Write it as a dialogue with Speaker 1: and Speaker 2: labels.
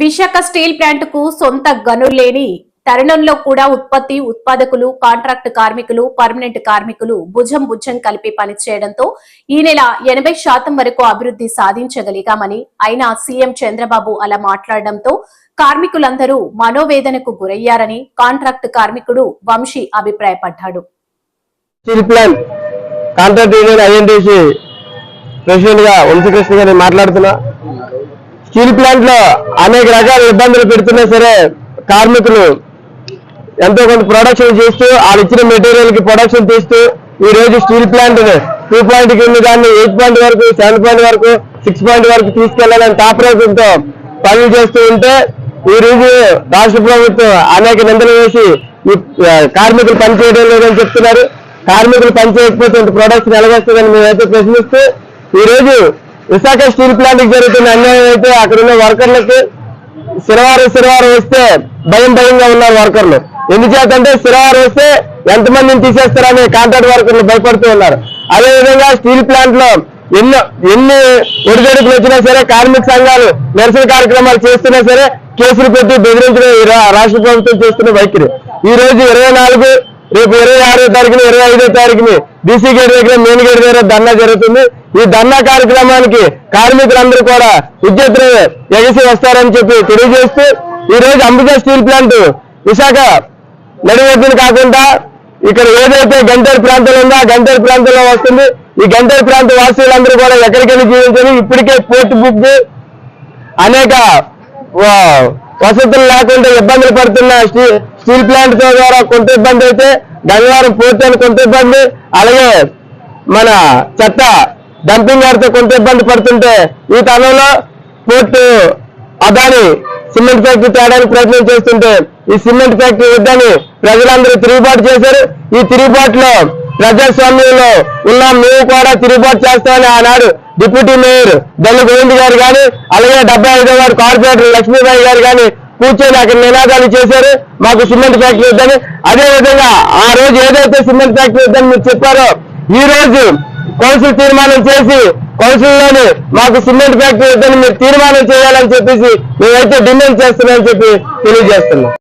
Speaker 1: Visakha steel ప్లాంట్కు సొంత గనులు లేని తరుణంలో కూడా ఉత్పత్తి ఉత్పాదకులు కాంట్రాక్ట్ కార్మికులు పర్మనెంట్ కార్మికులు భుజం భుజం కలిపి పనిచేయడంతో ఈ నెల ఎనభై శాతం వరకు అభివృద్ధి సాధించగలిగామని అయినా సీఎం చంద్రబాబు అలా మాట్లాడడంతో కార్మికులందరూ మనోవేదనకు గురయ్యారని కాంట్రాక్ట్ కార్మికుడు వంశీ అభిప్రాయపడ్డాడు.
Speaker 2: కాంట్రాక్ట్ యూనియన్ ఐఎన్టీసీ ప్రెసిడెంట్గా గారిని మాట్లాడుతున్నా. స్టీల్ ప్లాంట్లో అనేక రకాల ఇబ్బందులు పెడుతున్నా సరే కార్మికులు ఎంతో కొంత ప్రొడక్షన్ చేస్తూ వాళ్ళు ఇచ్చిన మెటీరియల్కి ప్రొడక్షన్ తీస్తూ ఈ రోజు స్టీల్ ప్లాంట్ టూ పాయింట్ కింద దాన్ని ఎయిట్ పాయింట్ వరకు సెవెన్ పాయింట్ వరకు సిక్స్ పాయింట్ వరకు తీసుకెళ్ళాలని తాపరేషంతో పనులు చేస్తూ ఉంటే ఈ రోజు రాష్ట్ర ప్రభుత్వం అనేక నిందలు వేసి ఈ కార్మికులు పనిచేయడం లేదని చెప్తున్నారు. కార్మికులు పనిచేయకపోతే ఇంత ప్రొడక్షన్ ఎలాగొస్తుందని మేమైతే ప్రశ్నిస్తూ ఈ రోజు విశాఖ స్టీల్ ప్లాంట్కి జరుగుతున్న అన్యాయం అయితే అక్కడ ఉన్న వర్కర్లకి శనివారం శనివారం వస్తే భయం భయంగా ఉన్నారు వర్కర్లు. ఎందుచేతంటే శనివారం వస్తే ఎంతమందిని తీసేస్తారని కాంట్రాక్ట్ వర్కర్లు భయపడుతూ ఉన్నారు. అదేవిధంగా స్టీల్ ప్లాంట్లో ఎన్ని ఎన్ని ఒడిదొడుకులు వచ్చినా సరే కార్మిక సంఘాలు నిరసన కార్యక్రమాలు చేస్తున్నా సరే కేసులు పెట్టి బెదిరించడం ఈ రా- రాష్ట్ర ప్రభుత్వం చేస్తున్న వైఖరి. ఈ రోజు ఇరవై నాలుగు రేపు ఇరవై ఆరో తారీఖున ఇరవై ఐదో తారీఖుని బీసీ గేట్ దగ్గర మెయిన్ గేట్ దగ్గర ధర్నా జరుగుతుంది. ఈ ధర్నా కార్యక్రమానికి కార్మికులందరూ కూడా ఉద్యోగులు ఎగసి వస్తారని చెప్పి తెలియజేస్తూ ఈ రోజు అంబుజా స్టీల్ ప్లాంట్ విశాఖ నడివొడ్డును కాకుండా ఇక్కడ ఏదైతే గంటేరు ప్రాంతంలో ఉందో ఆ గంటేరు ప్రాంతంలో వస్తుంది. ఈ గంటేరు ప్రాంత వాసులందరూ కూడా ఎక్కడికెళ్ళి జీవించారు ఇప్పటికే పోర్టు బుక్ అనేక వసతులు లేకుండా ఇబ్బందులు పడుతున్న స్టీల్ ప్లాంట్ ద్వారా కొంత ఇబ్బంది అయితే గంగవారం పోర్టు అని కొంత ఇబ్బంది. అలాగే మన చెత్త డంపింగ్ యార్డ్తో కొంత ఇబ్బంది పడుతుంటే ఈ తరుణంలో పోర్టు అదాని సిమెంట్ ఫ్యాక్టరీ తేడానికి ప్రయత్నం చేస్తుంటే ఈ సిమెంట్ ఫ్యాక్టరీ వద్దని ప్రజలందరూ తిరుగుబాటు చేశారు. ఈ తిరుగుబాటులో ప్రజాస్వామ్యంలో ఉన్న మేము కూడా తిరుగుబాటు చేస్తామని ఆనాడు డిప్యూటీ మేయర్ దల్లి గోవింద్ గారు కానీ అలాగే డెబ్బై ఐదో వారు కార్పొరేటర్ లక్ష్మీబాయి గారు కానీ కూర్చొని అక్కడ నినాదాలు చేశారు. మాకు సిమెంట్ ఫ్యాక్టరీ వద్దని. అదే విధంగా ఆ రోజు ఏదైతే సిమెంట్ ఫ్యాక్టరీ వద్దని మీరు చెప్పారో ఈ రోజు కౌన్సిల్ తీర్మానం చేసి కౌన్సిల్లోని మాకు సిమెంట్ ఫ్యాక్టరీ వద్దని మీరు తీర్మానం చేయాలని చెప్పేసి మేమైతే డిమాండ్ చేస్తున్నామని చెప్పి తెలియజేస్తున్నాం.